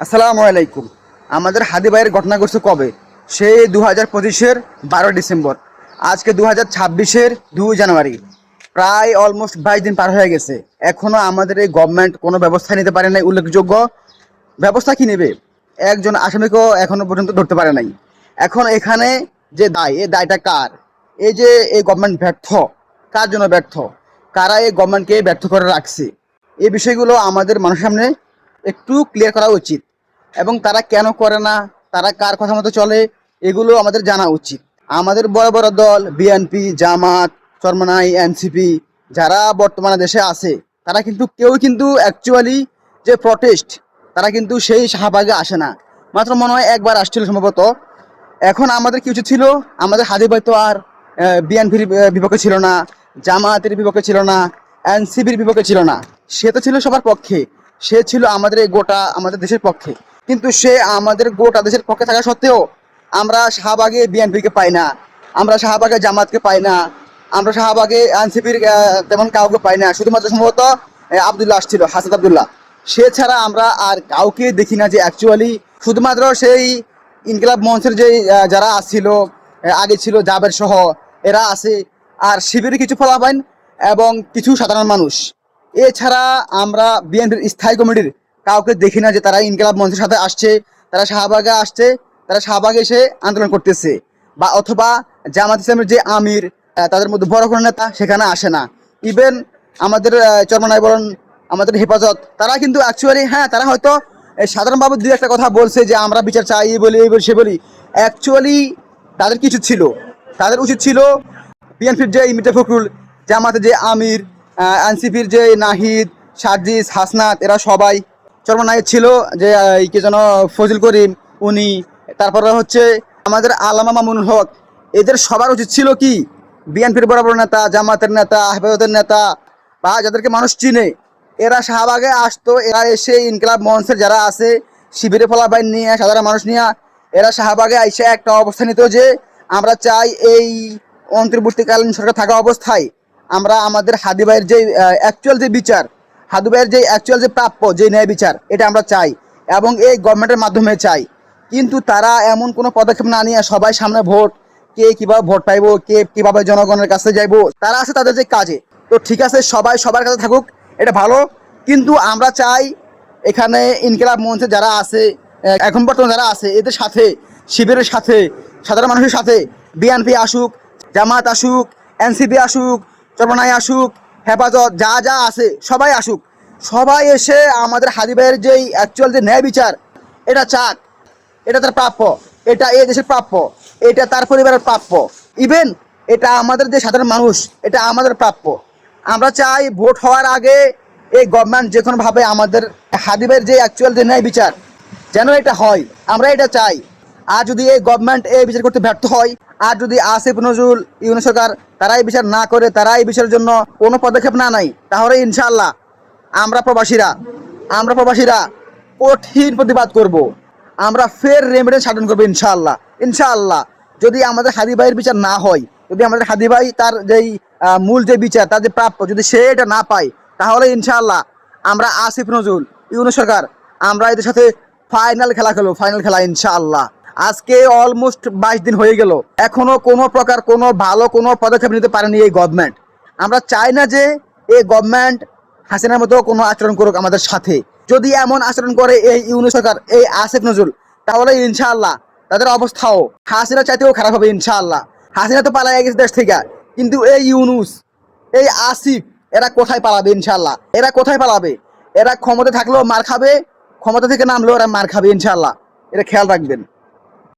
আসসালামু আলাইকুম। আমাদের হাদি ভাইয়ের ঘটনা ঘটছে কবে? সে দু হাজার পঁচিশের বারো ডিসেম্বর। আজকে দু হাজার ছাব্বিশের দুই জানুয়ারি। প্রায় অলমোস্ট বাইশ দিন পার হয়ে গেছে। এখনও আমাদের এই গভর্নমেন্ট কোনো ব্যবস্থা নিতে পারে নাই, উল্লেখযোগ্য। ব্যবস্থা কি নেবে? একজন আসামিকেও এখনও পর্যন্ত ধরতে পারে নাই। এখন এখানে যে দায়, এই দায়টা কার? এই যে এই গভর্নমেন্ট ব্যর্থ, কার জন্য ব্যর্থ? কারা এই গভর্নমেন্টকে ব্যর্থ করে রাখছে? এই বিষয়গুলো আমাদের মানুষের সামনে একটু ক্লিয়ার করা উচিত। এবং তারা কেন করে না? তারা কার কথা মতো চলে? এগুলো আমাদের জানা উচিত। আমাদের বড় বড় দল বিএনপি জামাত চরমনাই এনসিপি যারা বর্তমানে দেশে আছে, তারা কিন্তু কেউ কিন্তু অ্যাকচুয়ালি যে প্রটেস্ট তারা কিন্তু সেই শাহবাগে আসে না। মাত্র মনে হয় একবার আসছিল সম্ভবত। এখন আমাদের কিছু ছিল? আমাদের হাদি ভাই তো আর বিএনপির বিপক্ষে ছিল না জামায়াতের বিপক্ষে ছিল না এনসিবির বিপক্ষে ছিল না। সে তো ছিল সবার পক্ষে। সে ছিল আমাদের এই গোটা, আমাদের দেশের পক্ষে। কিন্তু সে আমাদের গোটা দেশের পক্ষে থাকা সত্ত্বেও আমরা শাহবাগে বিএনপিকে পাই না, আমরা শাহবাগে জামাতকে পাই না, আমরা শাহবাগে এনসিপির তেমন কাউকে পাই না। শুধুমাত্র সম্ভবত আবদুল্লাহ আসছিল হাসাদ আবদুল্লাহ। সে ছাড়া আমরা আর কাউকে দেখি না যে অ্যাকচুয়ালি শুধুমাত্র সেই ইনকিলাব মঞ্চের যে যারা আসছিল আগে ছিল জাবের সহ, এরা আছে। আর শিবিরের কিছু ফলাফাইন এবং কিছু সাধারণ মানুষ। এছাড়া আমরা বিএনপির স্থায়ী কমিটির কাউকে দেখি না যে তারা ইনকিলাব মঞ্চের সাথে আসছে তারা শাহবাগে আসছে তারা শাহবাগে এসে আন্দোলন করতেছে। বা অথবা জামাত ইসলামের যে আমির তাদের মধ্যে বড় কোনো নেতা সেখানে আসে না। ইভেন আমাদের আহ, চরমনাই বলেন আমাদের হেফাজত তারা কিন্তু অ্যাকচুয়ালি হ্যাঁ তারা হয়তো সাধারণভাবে দুই একটা কথা বলছে যে আমরা বিচার চাই এই বলি এই বলি সে বলি। অ্যাকচুয়ালি তাদের কিছু ছিল। তাদের উচিত ছিল বিএনপির যে মির্জা ফখরুল জামাতের যে আমির এনসিপির যে নাহিদ সার্জিস হাসনাত এরা সবাই চর্মনায়ক ছিল যে কে যেন ফজল করিম, উনি, তারপরে হচ্ছে আমাদের আলামা মামুনুল হক। এদের সবার উচিত ছিল কি? বিএনপির বড় বড় নেতা, জামাতের নেতা হেফাজতের নেতা, বা যাদেরকে মানুষ চিনে, এরা শাহবাগে আসতো, এরা এসে ইনকলাব মঞ্চের যারা আছে, শিবিরে ফলাবাইন নিয়ে, সাধারণ মানুষ নিয়ে, এরা শাহবাগে এসে একটা অবস্থা নিত যে, আমরা চাই এই অন্তর্বর্তীকালীন সরকার থাকা অবস্থায়, আমরা আমাদের হাদিবাইয়ের যে অ্যাকচুয়াল যে বিচার হাদু ভাইয়ের যে অ্যাকচুয়াল যে প্রাপ্য, যে ন্যায় বিচার, এটা আমরা চাই এবং এই গভর্নমেন্টের মাধ্যমে চাই। কিন্তু তারা এমন কোনো পদক্ষেপ না নিয়ে সবাই সামনে ভোট, কে কীভাবে ভোট পাইব, কে কীভাবে জনগণের কাছে যাইবো, তারা আছে তাদের যে কাজে। তো ঠিক আছে, সবাই সবার কাছে থাকুক, এটা ভালো। কিন্তু আমরা চাই এখানে ইনকিলাব মঞ্চে যারা আছে এখন বর্তমানে যারা আছে, এদের সাথে, শিবিরের সাথে, সাধারণ মানুষের সাথে বিএনপি আসুক, জামাত আসুক এনসিপি আসুক, চরমনাই আসুক হেফাজত, যা যা আছে, সবাই আসুক। সবাই এসে আমাদের হাদি ভাইয়ের যেই অ্যাকচুয়াল যে ন্যায় বিচার, এটা চাক। এটা তার প্রাপ্য। এটা এই দেশের প্রাপ্য। এটা তার পরিবারের প্রাপ্য। ইভেন এটা আমাদের যে সাধারণ মানুষ, এটা আমাদের প্রাপ্য। আমরা চাই ভোট হওয়ার আগে এই গভর্নমেন্ট যে কোনোভাবে আমাদের হাদিবের যে অ্যাকচুয়াল যে ন্যায় বিচার, যেন এটা হয়। আমরা এটা চাই। আর যদি এই গভর্নমেন্ট এই বিচার করতে ব্যর্থ হয়, আর যদি আসিফ নজরুল ইউনি সরকার তারা এই বিচার না করে তারা এই বিচারের জন্য কোনো পদক্ষেপ না নেয়, তাহলে ইনশাল্লাহ আমরা প্রবাসীরা আমরা প্রবাসীরা কঠিন প্রতিবাদ করব। আমরা ফের রেমিডেন্স সাধন করব ইনশাআল্লাহ ইনশাআল্লাহ যদি আমাদের হাদি ভাইয়ের বিচার না হয়, যদি আমাদের হাদি ভাই তার যেই মূল যে বিচার, তার যে প্রাপ্য, যদি সে এটা না পায়, তাহলে ইনশাআল্লাহ আমরা আসিফ নজরুল ইউনু সরকার, আমরা এদের সাথে ফাইনাল খেলা খেলব ফাইনাল খেলা ইনশাআল্লাহ আজকে অলমোস্ট বাইশ দিন হয়ে গেল। এখনও কোনো প্রকার কোনো ভালো কোনো পদক্ষেপ নিতে পারেনি এই গভর্নমেন্ট আমরা চাই না যে এই গভর্নমেন্ট হাসিনার মতো কোনো আচরণ করুক আমাদের সাথে। যদি এমন আচরণ করে এই ইউনু সরকার, এই আসিফ নজরুল, তাহলে ইনশাআল্লাহ তাদের অবস্থাও হাসিনা চাইতেও খারাপ হবে ইনশাআল্লাহ। হাসিনা তো পালাই গেছে দেশ থেকে। কিন্তু এই ইউনুস, এই আসিফ, এরা কোথায় পালাবে ইনশাআল্লাহ? এরা কোথায় পালাবে? এরা ক্ষমতা থাকলেও মার খাবে, ক্ষমতা থেকে নামলেও এরা মার খাবে ইনশাআল্লাহ। এটা খেয়াল রাখবেন।